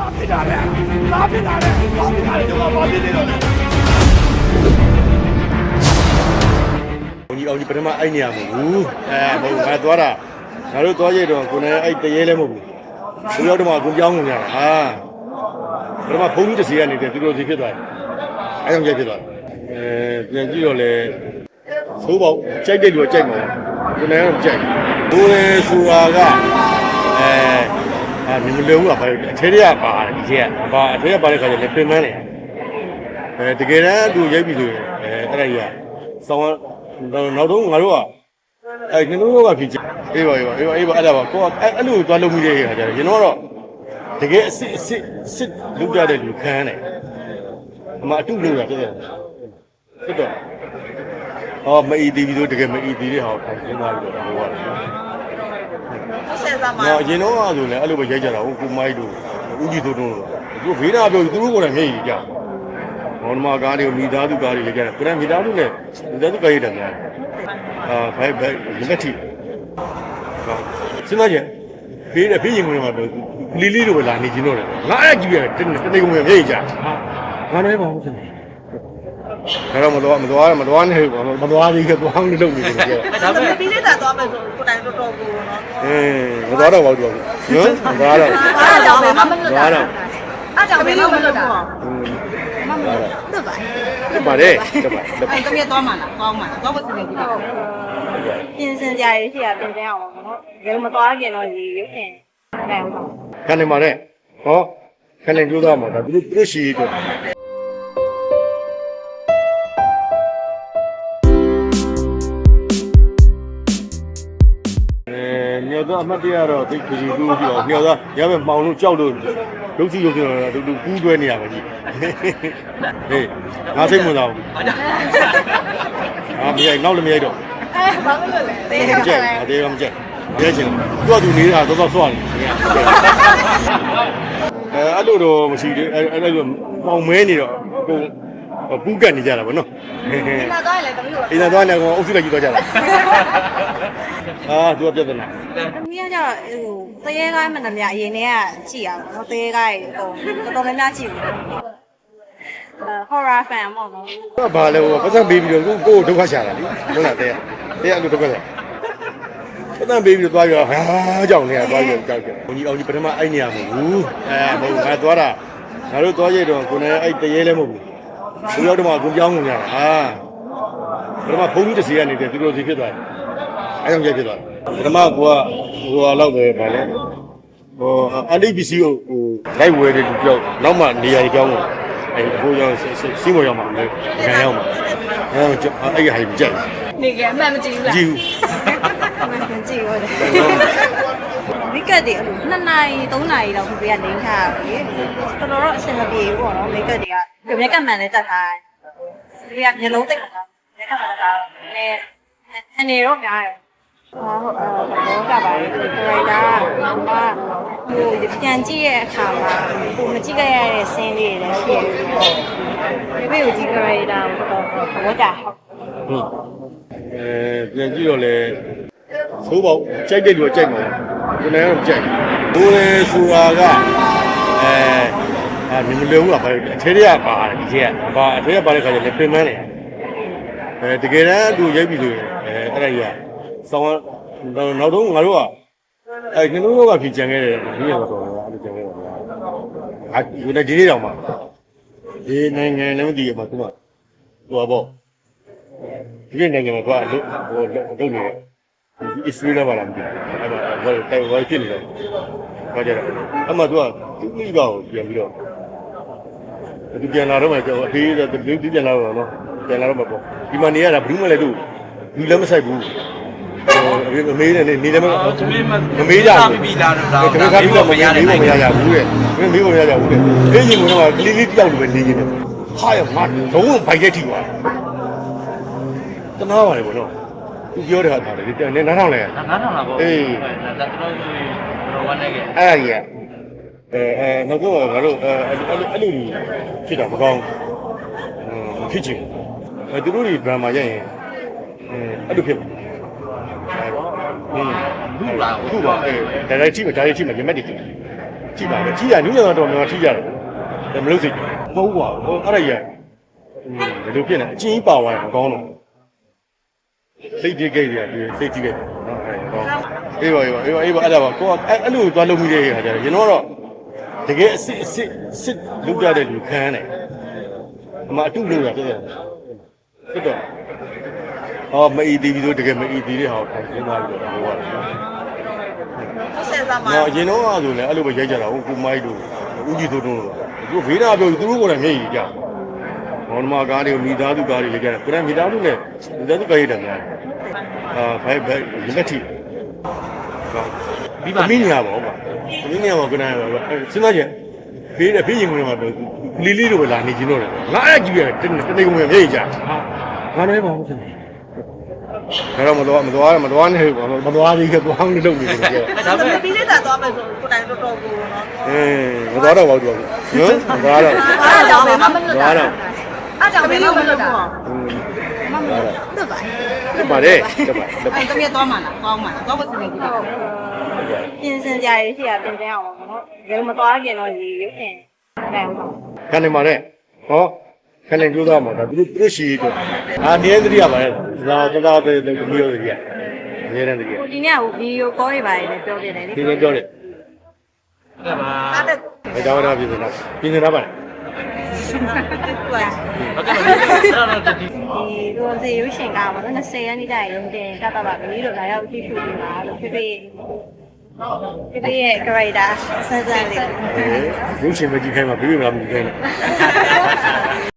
ဘာဖြစ်တာလဲဘာဖြစ်တာလဲဘာဖြစ်တာလဲဒီမှာဘာဖြစ်နေတော့လဲဘုန်းကြီးအောင်ကြီးပထမအဲ့နေရမဟုတ်ဘူးအဲမဟုတ်ဘူးငါသွားတာငါတို့သွားရတော့ကိုယ်နဲ့အဲ့တရေလည်းမဟုတ်ဘူးသူရောက်တော့မှကိုပြောင်းကုန်ကြတာဟာပထမဘုန်းကြီးတစ်စီကနေတယ်သူတို့စီဖြစ်သွားတယ်အဲ့ကြောင့်ကြိုက်ဖြစ်သွားတယ်အဲပြန်ကြည့်တော့လေသိုးပေါက်ကြိုက်တဲ့လူကကြိုက်မှာကိုယ်နဲ့တော့ကြိုက်ဘူးလေဆိုတာကအဲ အာမြင်မလို့ဘူးကဘာလို့အထဲတွေကပါတယ်ဒီကျကဘာအထဲကပါတဲ့ခါကျလည်းပင်မနေအဲတကယ်တမ်းသူရိုက်ပြီဆိုရင်အဲအဲ့ဒါကြီးကစောင်းနောက်တော့ငါတို့ကအဲကျွန်တော်တို့ကဖြစ်ချင်အေးပါအေးပါအေးပါအေးပါအဲ့ဒါပါကိုကအဲ့အဲ့လိုသွားလုပ်မိတဲ့ခါကျတော့ကျွန်တော်ကတော့တကယ်အစ်စ်အစ်စ်အစ်စ်လုပ်ကြတဲ့လူခံတယ်အမအတုလုပ်တာတဲ့စစ်တော့အော်မအီတီဗီတို့တကယ်မအီတီတဲ့ဟာကိုခံသွားပြီးတော့ဟိုကဆက် စားမှာ။နော်အရင်တော့ကဆိုလည်းအဲ့လိုပဲရိုက်ကြတာဟုတ်ကိုမိုက်တို့ဦးကြီးတို့တို့သူဘေးနာပြောသူတို့ကိုယ်တိုင်မျက်ရည်ကြ။ဘောနမကားတွေကိုမိသားစုကားတွေရိုက်ကြတယ်။ကိုယ်တိုင်မိသားစုနဲ့မိသားစုကားရိုက်တယ်များ။အာဘယ်ဘယ်လက်ထီ။ဟာစဉ်းစားကြဘေးနဲ့ဘေးရင်ကုန်မှာတော့လီလီတို့ပဲလာနေကြတော့တယ်။ငါအဲ့ကြည့်ရတယ်တနေ့ကုန်မျက်ရည်ကြ။ငါလည်းပါဘူးစဉ်း ဒါတော့မတော်မတော်မတော်နဲ့မတော်သေးကသွားအောင်လုပ်နေတယ်ကြည့်ဒါပေမဲ့ပြီးလက်တာသွားမယ်ဆိုကိုတိုင်တော်တော်ကိုနော်။အင်းမတော်တော့ပါဘူးနော်မတော်တော့အားကြောင့်ပဲမမလွတ်မတာတော်တော့အားကြောင့်ပဲမမလွတ်တာမမတော်တက်ပါတက်ပါတယ်တက်ပါတက်ပါအဲ့တကယ်သွားမှာလားကောင်းမှာလားသွားဖို့စီစဉ်ကြည့်ပါပြင်ဆင်ကြရရှိရပြင်ဆင်အောင်ပေါ့နော်။ဒီလိုမသွားခင်တော့ဒီရုပ်ရှင်နိုင်အောင်ပါခဏနေမှာတဲ့ဟောခဏနေကြိုးစားမှာဒါသူတို့သူတို့ရှိရတော့ အဲမြောက်တော့အမှတ်တရတော့သိခရီးကူးပြီးတော့မြောက်တော့ရမယ်မောင်လို့ကြောက်လို့ရုပ်စီရုပ်စီတော့တူတူကူးတွဲနေရပါကြီးဟေးငါစိတ်ဝင်စားဘူးအာမရိုက်နောက်လည်းမရိုက်တော့အဲဘာလို့လဲလဲမကြိုက်အသေးကမကြိုက်ရဲချင်သူကသူနေတာတော့တော့ဆွနေအဲအဲ့လိုတော့မရှိသေးအဲ့အဲ့လိုပေါင်မဲနေတော့ကို ပူးကတ်နေကြတာဗောနော်ဒီမှာသွားရင်လည်းတမီးတို့အိမ်သာသွားနေကောင်အုပ်စုလိုက်ကြီးသွားကြတာအာသူကပြဿနာတမီးကကျတော့ဟိုတရေကားမှန်တယ်များအရင်တည်းကကြည့်အောင်နော်တရေကားရေအကုန်တော်တော်များများကြည့်ဘူးအဲ horror fan ပေါ့နော်သူကဘာလဲဟိုပတ်စံပေးပြီးတော့ကိုကိုဒုက္ခရှာတာလေဟုတ်လားတဲ့တဲ့အဲ့လိုဒုက္ခရှာပတ်စံပေးပြီးတော့သွားပြီးတော့ဟာကြောက်နေတာသွားပြီးတော့ကြောက်ကြတယ်ဘုန်းကြီးအောင်ကြီးပထမအဲ့နေရမဟုတ်ဘူးအဲမဟုတ်ငါသွားတာငါတို့သွားရတော့ကိုယ်နဲ့အဲ့တရေလည်းမဟုတ်ဘူး သူရောက်တော့မှကိုပြောင်းကုန်ကြတာဟာပထမဘုန်းကြီးတစ်စီကနေတယ်သူတို့စီဖြစ်သွားတယ်အဲ့ကြောင့်ကြဖြစ်သွားတယ်ပထမကဟိုကတော့ပဲဗာလဲဟိုအန်ဒီပီစီကိုဟိုလိုက်ဝဲတယ်သူပြောနောက်မှနေရာကြီးကြောင်းကိုအဲ့ဟိုကြောင့်စီးမော်ရောက်မှာလေခံရောက်မှာအဲ့အဲ့ဟာကြီးကြိုက်နေကအမှန်မကြည့်ဘူးလားကြည့်ဘူးအမှန်မကြည့်ဘူးလေမိကတ်တွေအဲ့လို2နာရီ3နာရီလောက်ပြပြနေထားပြီတော်တော်တော့အဆင်မပြေဘူးပေါ့နော်မိကတ်တွေက ပြမျက်ကမှန်လည်းတက်ထားတယ်ဒီကမျိုးလုံးတိတ်တာမျက်ကမှန်တာနည်းအနေတော့များတယ်ဟုတ်ဟုတ်အဲဘာလို့ကပါလဲခရိုင်တာကဟိုပြန်ကြည့်ရဲ့အခါမှာဟိုမကြည့်ခဲ့ရတဲ့ဆင်းလေးတွေလည်းရှိတယ်ဒီဘေးကိုကြည့်ခရိုင်တာတော့ဝတ်တာဟုတ်ဟုတ်အဲပြန်ကြည့်တော့လေသိုးပေါက်ကြိုက်တဲ့လူကကြိုက်မှာကိုယ်နဲ့တော့ကြိုက်ဘူးလေဆိုတာကအဲ အာမြင်မလို့ဘူးကဘာလို့အထဲတွေကပါတယ်ဒီကျကဘာအထဲကပါတဲ့ခါကျလည်းပင်မနေအဲတကယ်တမ်းသူရိုက်ပြီဆိုရင်အဲအဲ့ဒါကြီးကစောင်းနောက်တော့ငါတို့ကအဲကျွန်တော်တို့ကဖြစ်ကြံခဲ့တယ်ဒီရတော့အဲ့လိုကြံခဲ့တယ်ဟာဒီနေ့ဒီနေ့တော့မှဒီနိုင်ငံလည်းမသိရမှာသူကဟိုပေါ့ဒီနေ့နိုင်ငံမှာကအလုပ်ဟိုလုပ်နေတယ်ဒီအစ္စရေးလာပါလားမသိဘူးအဲ့မှာဘာတိုင်ဝိုင်းဖြစ်နေတော့ဘာကြတော့အမှသူကသူ့မိဘကိုပြန်ပြီးတော့ သူပြန်လာတော့မှကျော်အဖေးတော့သူပြန်လာတော့နော်ပြန်လာတော့မှပေါ့ဒီမှာနေရတာဘူးမလဲသူလူလည်းမဆိုင်ဘူးဟိုအမေနဲ့နေလည်းမမမေးကြဘူးပြီးလာတော့ဒါဒါကပြီးတော့မရဘူးမရရဘူးတဲ့မင်းမရရဘူးတဲ့အေးကြီးကတော့ကလေးလေးတယောက်လိုပဲနေနေတယ်ဟာရငါလုံးဝဘိုက်ရက်ထိသွားတနာပါလေဘောနော်သူပြောတဲ့ဟာတာလေတဲ့နားထောင်လဲငါးထောင်လာပေါ့အေးဒါတော်တော်ဆိုတော့ဝမ်းနေခဲ့အဲ့ဒါကြီး အဲအဲနောက်တော့ငါတို့အဲအဲ့လိုအဲ့လိုဖြစ်တာမကောင်းဘူးဖြစ်ချင်အဲသူတို့ဒီဒရမာရိုက်ရင်အဲအဲ့လိုဖြစ်မှာအဲဟင်းဘူးလားခုပါအဲ direct team direct team မှာရမက်တည်ကြကြည့်ပါလေကြည့်ရနည်းတော့တော်များထိရတယ်ဒါမလို့စိတ်မဟုတ်ပါဘူးအဲ့ဒါကြီးဘယ်လိုဖြစ်နေအချင်းကြီးပါသွားရင်မကောင်းတော့စိတ်ကြီးကြိတ်ရပြီးစိတ်ကြီးကြိတ်နော်အဲ့တော့အေးပါအေးပါအေးပါအဲ့ဒါပါကိုကအဲ့လိုသွားလုပ်မိတဲ့ခါကျတော့ကျွန်တော်တော့ တကယ်အစ်အစ်အစ်လုပ်ရတဲ့လူခံရတယ်အမအတုလို့ရတဲ့စစ်တော့ဟောမအီတီဗီတို့တကယ်မအီတီတဲ့ဟာကိုခံနေသွားပြီးတော့ဟိုကဟုတ်ဆယ်စားမှာနော်အရင်တော့အဲ့ဆိုလည်းအဲ့လိုပဲရိုက်ကြတာဟုတ်ကိုမိုက်တို့ဦးကြီးတို့တို့သူဘေးနာပြောသူတို့ကလည်းမျက်ရည်ကြမောင်နှမကားတွေမိသားစုကားတွေရိုက်ကြတယ်ကိုယ်ကမိသားစုနဲ့မိသားစုကားရိုက်တယ်များအာဘိုင်ဘိုင်လက်ထီပြီးပါမင်းညာပါဟုတ်ပါ မင်းညာပါကိုယ်နိုင်ပါစဉ်းစားကြဘေးတဲ့ဘေးရင်ကုန်မှာပြောလီလီတို့လာနေချင်းတော့တယ်ငါအဲ့ကြည့်ရတယ်တနေ့ကုန်မျက်ရည်ကြငါလည်းပါဟုတ်တယ်ဒါတော့မတော်မတော်မတော်နဲ့မတော်သေးကသွားနေလို့နေတယ်ပြောဒါပေမဲ့ပြီးလက်တာသွားမယ်ဆိုကိုတိုင်တော်တော်ကိုနော်အေးမသွားတော့ပါဘူးသူကနော်မသွားတော့အားကြောင့်ဘယ်မှမလွတ်မတာသွားတော့အားကြောင့်ဘယ်မှမလွတ်တာမမလွတ်ပါတက် ပါတယ်တက်ပါတက်ပါအဲ့တမီးသွားမှာလားကောင်းမှာလားကောင်းဖို့စနေကြီးပါပြင်စင်ကြရရှိရပြင်စင်အောင်ပေါ့နော်ဘယ်မသွားခင်တော့ဒီရုပ်ရှင်နိုင်အောင်ခဏနေပါနဲ့ဟောခဏနေကြိုးစားမှာဒါသူတို့သူတို့ရှိတော့အာနေသတိရပါတယ်သာသာသာတဲ့ဒီလိုတွေကြီးအများနဲ့တည်းကိုဒီနေ့ကဗီဒီယိုကောတွေပါတယ်လည်းပြောပြတယ်လေဒီနေ့ပြောတယ်ကဲပါအားတဲ့ဘယ်တော့မှပြင်နေတာပြင်နေတာပါကွာ ဟုတ်ကဲ့ပါအဲ့တော့ဒီဒီလိုစေရုပ်ရှင်ကပေါ့နော်20ရက်နေ့ကျရင်ရုံတင်တတ်တတ်ပါပြီလို့လာရောက်ကြည့်ရှုနေပါလို့ဖြစ်ဖြစ်ဖြစ်ဖြစ်ရဲ့ character စစလေးအေးရုပ်ရှင်မကြည့်ခိုင်းမှာပြီးပြီမလားမကြည့်ခိုင်းနဲ့